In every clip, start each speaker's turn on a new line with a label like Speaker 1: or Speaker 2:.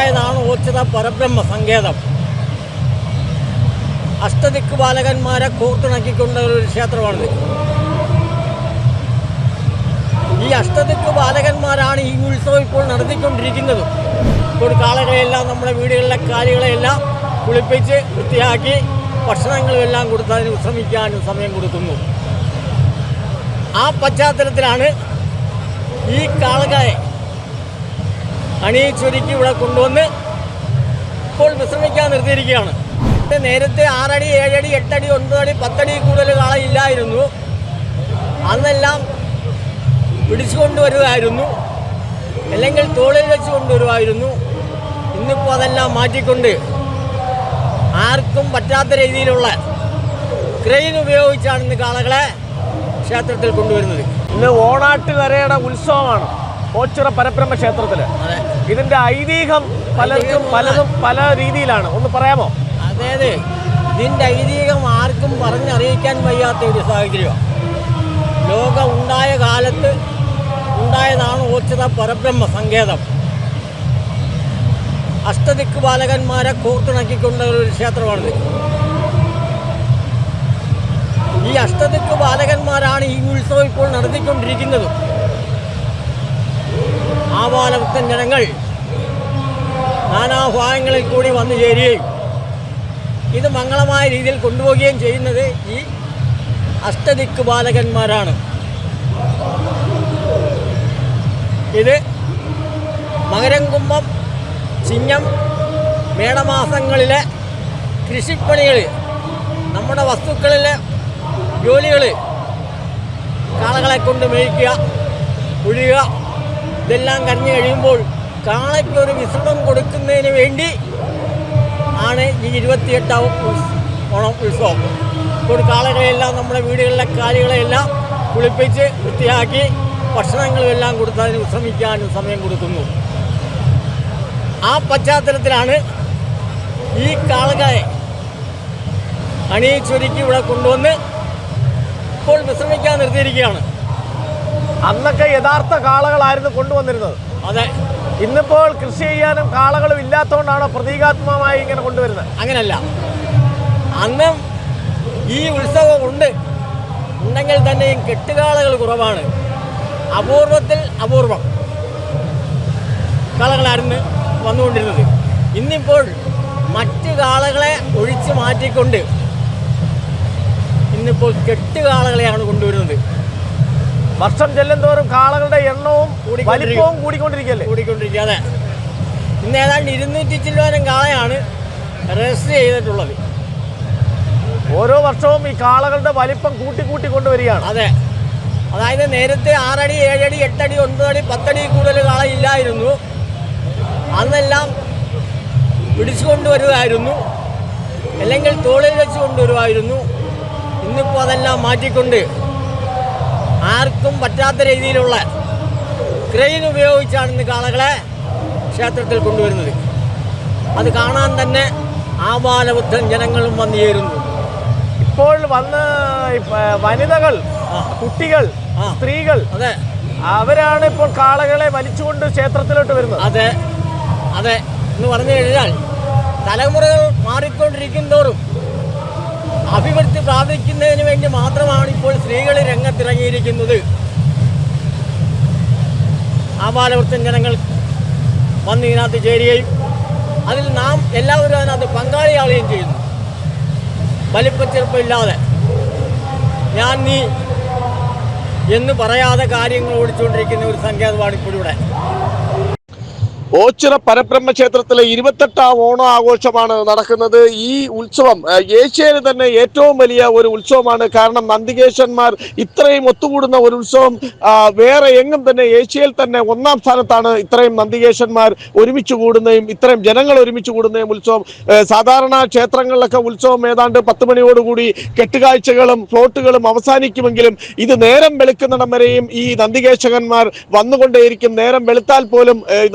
Speaker 1: ഉണ്ടായതാണ് ഓച്ചിറ പരബ്രഹ്മ സങ്കേതം. അഷ്ടദിക്ക് ബാലകന്മാരെ കോർത്തിണക്കിക്കൊണ്ട ഒരു ക്ഷേത്രമാണിത്. ഈ അഷ്ടദിക്ക് ബാലകന്മാരാണ് ഈ ഉത്സവം ഇപ്പോൾ നടത്തിക്കൊണ്ടിരിക്കുന്നത്. ഇപ്പോൾ കാളകളെല്ലാം നമ്മുടെ വീടുകളിലെ കാലികളെല്ലാം കുളിപ്പിച്ച് വൃത്തിയാക്കി ഭക്ഷണങ്ങളും എല്ലാം കൊടുത്ത് വിശ്രമിക്കാനും സമയം കൊടുക്കുന്നു. ആ പശ്ചാത്തലത്തിലാണ് ഈ കാളകളെ അണിയിച്ചൊരുക്കി ഇവിടെ കൊണ്ടുവന്ന് ഇപ്പോൾ വിശ്രമിക്കാൻ നിർത്തിയിരിക്കുകയാണ്. നേരത്തെ ആറടി ഏഴടി എട്ടടി ഒൻപതടി പത്തടി കൂടുതൽ കാളയില്ലായിരുന്നു അന്നെല്ലാം പിടിച്ചു കൊണ്ടുവരുമായിരുന്നു അല്ലെങ്കിൽ തോളിൽ വെച്ച് കൊണ്ടുവരുമായിരുന്നു ഇന്നിപ്പോൾ അതെല്ലാം മാറ്റിക്കൊണ്ട് ആർക്കും പറ്റാത്ത രീതിയിലുള്ള ക്രെയിൻ ഉപയോഗിച്ചാണ് ഇന്ന് കാളകളെ ക്ഷേത്രത്തിൽ കൊണ്ടുവരുന്നത്.
Speaker 2: ഇന്ന് ഓണാട്ടുകരയുടെ ഉത്സവമാണ്. ഓച്ചിറ പരബ്രഹ്മ ക്ഷേത്രത്തിൽ
Speaker 1: അതെ.
Speaker 2: ഇതിന്റെ ഐതിഹ്യം പലർക്കും പലതും പല രീതിയിലാണ്. ഒന്ന് പറയാമോ?
Speaker 1: അതായത് ഇതിന്റെ ഐതിഹ്യം ആർക്കും പറഞ്ഞറിയിക്കാൻ വയ്യാത്ത ഒരു സാഹചര്യമാണ്. ലോകം ഉണ്ടായ കാലത്ത് ഉണ്ടായതാണ് ഓച്ചിത പരബ്രഹ്മ സങ്കേതം. അഷ്ടദിക്ക് ബാലകന്മാരെ കോർത്തിണക്കിക്കൊണ്ട ഒരു ക്ഷേത്രമാണിത് ഈ അഷ്ടദിക്ക് ബാലകന്മാരാണ് ഈ ഉത്സവം ഇപ്പോൾ നടത്തിക്കൊണ്ടിരിക്കുന്നത്. ആപാലഭക്തൻ ജനങ്ങൾ നാനാഭാഗങ്ങളിൽ കൂടി വന്നു ചേരുകയും ഇത് മംഗളമായ രീതിയിൽ കൊണ്ടുപോവുകയും ചെയ്യുന്നത് ഈ അഷ്ടദിക്ക് ബാലകന്മാരാണ്. ഇത് മകരംകുംഭം ചിങ്ങം മേടമാസങ്ങളിലെ കൃഷിപ്പണികൾ നമ്മുടെ വസ്തുക്കളിലെ ജോലികൾ കാളകളെ കൊണ്ട് മേയ്ക്കുക ഉഴുക ഇതെല്ലാം കഴിഞ്ഞു കഴിയുമ്പോൾ കാളയ്ക്ക് ഒരു വിശ്രമം കൊടുക്കുന്നതിന് വേണ്ടി ആണ് ഈ ഇരുപത്തിയെട്ടാം ഓണം ഉത്സവം. ഇപ്പോൾ കാളകളെല്ലാം നമ്മുടെ വീടുകളിലെ കാലികളെല്ലാം കുളിപ്പിച്ച് വൃത്തിയാക്കി ഭക്ഷണങ്ങളും എല്ലാം കൊടുത്ത് അതിന് വിശ്രമിക്കാനും സമയം കൊടുക്കുന്നു. ആ പശ്ചാത്തലത്തിലാണ് ഈ കാളകളെ അണിയിച്ചൊരുക്കി ഇവിടെ കൊണ്ടുവന്ന് ഇപ്പോൾ വിശ്രമിക്കാൻ നിർത്തിയിരിക്കുകയാണ്.
Speaker 2: അന്നൊക്കെ യഥാർത്ഥ കാളകളായിരുന്നു കൊണ്ടുവന്നിരുന്നത്.
Speaker 1: അതെ.
Speaker 2: ഇന്നിപ്പോൾ കൃഷി ചെയ്യാനും കാളകളും ഇല്ലാത്തതുകൊണ്ടാണോ പ്രതീകാത്മകമായി ഇങ്ങനെ കൊണ്ടുവരുന്നത്?
Speaker 1: അങ്ങനല്ല. അന്ന് ഈ ഉത്സവം ഉണ്ട്. ഉണ്ടെങ്കിൽ തന്നെയും കെട്ടുകാളകൾ കുറവാണ്. അപൂർവത്തിൽ അപൂർവം കാളകളായിരുന്നു വന്നുകൊണ്ടിരുന്നത്. ഇന്നിപ്പോൾ മറ്റ് കാളകളെ ഒഴിച്ചു മാറ്റിക്കൊണ്ട് ഇന്നിപ്പോൾ കെട്ടുകാളകളെയാണ് കൊണ്ടുവരുന്നത്.
Speaker 2: വർഷം ചെല്ലുന്തോറും കാളകളുടെ എണ്ണവും. വലിപ്പവും കൂടിക്കൊണ്ടിരിക്കുകയല്ലേ?
Speaker 1: കൂടിക്കൊണ്ടിരിക്കാതെ ഇന്ന് ഏതാണ്ട് ഇരുന്നൂറ്റി ചില്ലോരം കാളയാണ് രജിസ്റ്റർ ചെയ്തിട്ടുള്ളത്.
Speaker 2: ഓരോ വർഷവും ഈ കാളകളുടെ വലിപ്പം കൂട്ടി കൂട്ടി കൊണ്ടുവരികയാണ്.
Speaker 1: അതെ. അതായത് നേരത്തെ ആറടി ഏഴടി എട്ടടി ഒൻപതടി പത്തടി കൂടുതൽ കാള ഇല്ലായിരുന്നു. അന്നെല്ലാം പിടിച്ചു കൊണ്ടുവരുമായിരുന്നു. അല്ലെങ്കിൽ തോളിൽ വെച്ച് കൊണ്ടുവരുമായിരുന്നു. ഇന്നിപ്പോൾ അതെല്ലാം മാറ്റിക്കൊണ്ട് ആർക്കും പറ്റാത്ത രീതിയിലുള്ള ക്രെയിൻ ഉപയോഗിച്ചാണ് ഇന്ന് കാളകളെ ക്ഷേത്രത്തിൽ കൊണ്ടുവരുന്നത്. അത് കാണാൻ തന്നെ ആബാലബുദ്ധൻ ജനങ്ങളും വന്നു ചേരുന്നു.
Speaker 2: ഇപ്പോൾ വന്ന് വനിതകൾ കുട്ടികൾ സ്ത്രീകൾ
Speaker 1: അതെ.
Speaker 2: അവരാണ് ഇപ്പോൾ കാളകളെ വലിച്ചുകൊണ്ട് ക്ഷേത്രത്തിലോട്ട് വരുന്നത്.
Speaker 1: അതെ. അതെ. എന്ന് പറഞ്ഞു കഴിഞ്ഞാൽ തലമുറകൾ മാറിക്കൊണ്ടിരിക്കും തോറും അഭിവൃദ്ധി പ്രാപിക്കുന്നതിന് വേണ്ടി മാത്രമാണ് ഇപ്പോൾ സ്ത്രീകൾ രംഗത്തിറങ്ങിയിരിക്കുന്നത്. ആപാലവൃത്തം ജനങ്ങൾ വന്ന് ഇതിനകത്ത് ചേരുകയും അതിൽ നാം എല്ലാവരും അതിനകത്ത് പങ്കാളിയാവുകയും ചെയ്യുന്നു. വലിപ്പച്ചെറുപ്പമില്ലാതെ ഞാൻ നീ എന്ന് പറയാതെ കാര്യങ്ങൾ ഓടിച്ചുകൊണ്ടിരിക്കുന്ന ഒരു സങ്കേതമാണ് ഇപ്പോഴിവിടെ
Speaker 3: ഓച്ചിറ പരബ്രഹ്മ ക്ഷേത്രത്തിലെ ഇരുപത്തെട്ടാം ഓണം ആഘോഷമാണ് നടക്കുന്നത്. ഈ ഉത്സവം ഏഷ്യയിലെ തന്നെ ഏറ്റവും വലിയ ഒരു ഉത്സവമാണ്. കാരണം നന്ദികേശന്മാർ ഇത്രയും ഒത്തുകൂടുന്ന ഒരു ഉത്സവം വേറെ എങ്ങും തന്നെ ഏഷ്യയിൽ തന്നെ ഒന്നാം സ്ഥാനത്താണ് ഇത്രയും നന്ദികേശന്മാർ ഒരുമിച്ച് കൂടുന്നതും ഇത്രയും ജനങ്ങൾ ഒരുമിച്ച് കൂടുന്നതും ഉത്സവം. സാധാരണ ക്ഷേത്രങ്ങളിലൊക്കെ ഉത്സവം ഏതാണ്ട് പത്ത് മണിയോടുകൂടി കെട്ടുകാഴ്ചകളും ഫ്ലോട്ടുകളും അവസാനിക്കുമെങ്കിലും ഇത് നേരം വെളുക്കുന്നിടം വരെയും ഈ നന്ദികേശകന്മാർ വന്നുകൊണ്ടേയിരിക്കും. നേരം വെളുത്താൽ പോലും ഏഹ്,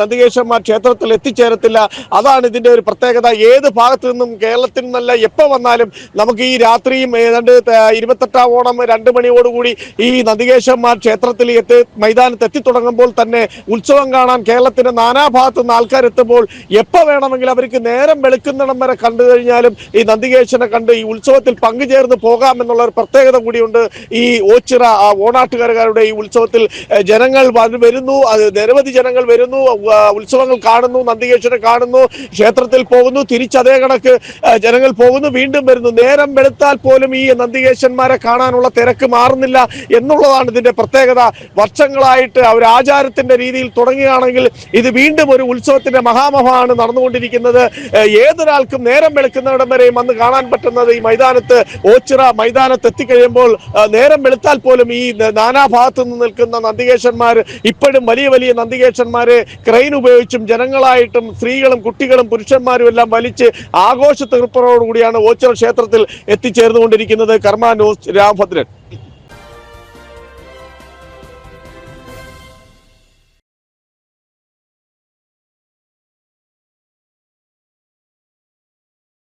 Speaker 3: നന്ദികേശന്മാർ ക്ഷേത്രത്തിൽ എത്തിച്ചേരത്തില്ല. അതാണ് ഇതിന്റെ ഒരു പ്രത്യേകത. ഏത് ഭാഗത്തു നിന്നും കേരളത്തിൽ നിന്നല്ല എപ്പോൾ വന്നാലും നമുക്ക് ഈ രാത്രിയും ഏതാണ്ട് ഇരുപത്തെട്ടാം ഓണം രണ്ട് മണിയോടുകൂടി ഈ നന്ദികേശന്മാർ ക്ഷേത്രത്തിൽ എത്തി മൈതാനത്ത് എത്തിത്തുടങ്ങുമ്പോൾ തന്നെ ഉത്സവം കാണാൻ കേരളത്തിന്റെ നാനാഭാഗത്തു നിന്ന് ആൾക്കാർ എത്തുമ്പോൾ എപ്പോൾ വേണമെങ്കിലും അവർക്ക് നേരം വെളുക്കുന്നിടം വരെ കണ്ടു കഴിഞ്ഞാലും ഈ നന്ദികേശനെ കണ്ട് ഈ ഉത്സവത്തിൽ പങ്കുചേർന്ന് പോകാം എന്നുള്ള ഒരു പ്രത്യേകത കൂടിയുണ്ട്. ഈ ഓച്ചിറ ആ ഓണാട്ടുകാരുടെ ഈ ഉത്സവത്തിൽ ജനങ്ങൾ വരുന്നു. അത് നിരവധി ജനങ്ങൾ വരുന്നു. ആ, ഉത്സവങ്ങൾ കാണുന്നു നന്ദികേശ്വരം കാണുന്നു ക്ഷേത്രത്തിൽ പോകുന്നു തിരിച്ചതേ കണക്ക് ജനങ്ങൾ പോകുന്നു വീണ്ടും വരുന്നു. നേരം വെളുത്താൽ പോലും ഈ നന്ദികേശന്മാരെ കാണാനുള്ള തിരക്ക് മാറുന്നില്ല എന്നുള്ളതാണ് ഇതിന്റെ പ്രത്യേകത. വർഷങ്ങളായിട്ട് അവർ ആചാരത്തിന്റെ രീതിയിൽ തുടങ്ങുകയാണെങ്കിൽ ഇത് വീണ്ടും ഒരു ഉത്സവത്തിന്റെ മഹാമഹമാണ് നടന്നുകൊണ്ടിരിക്കുന്നത്. ഏതൊരാൾക്കും നേരം വെളുക്കുന്നിടം വരെയും അന്ന് കാണാൻ പറ്റുന്നത് ഈ മൈതാനത്ത് ഓച്ചിറ മൈതാനത്ത് എത്തിക്കഴിയുമ്പോൾ നേരം വെളുത്താൽ പോലും ഈ നാനാഭാഗത്തു നിന്ന് നിൽക്കുന്ന നന്ദികേശന്മാർ ഇപ്പോഴും വലിയ വലിയ നന്ദികേശന്മാരെ ക്രെയിൻ ഉപയോഗിച്ചും ജനങ്ങളായിട്ടും സ്ത്രീകളും കുട്ടികളും പുരുഷന്മാരും എല്ലാം വലിച്ച് ആഘോഷ തീർപ്പറോടുകൂടിയാണ് ഓച്ചിറ ക്ഷേത്രത്തിൽ എത്തിച്ചേർന്നുകൊണ്ടിരിക്കുന്നത്. കർമാനോസ് ന്യൂസ് രാംഭദ്രൻ.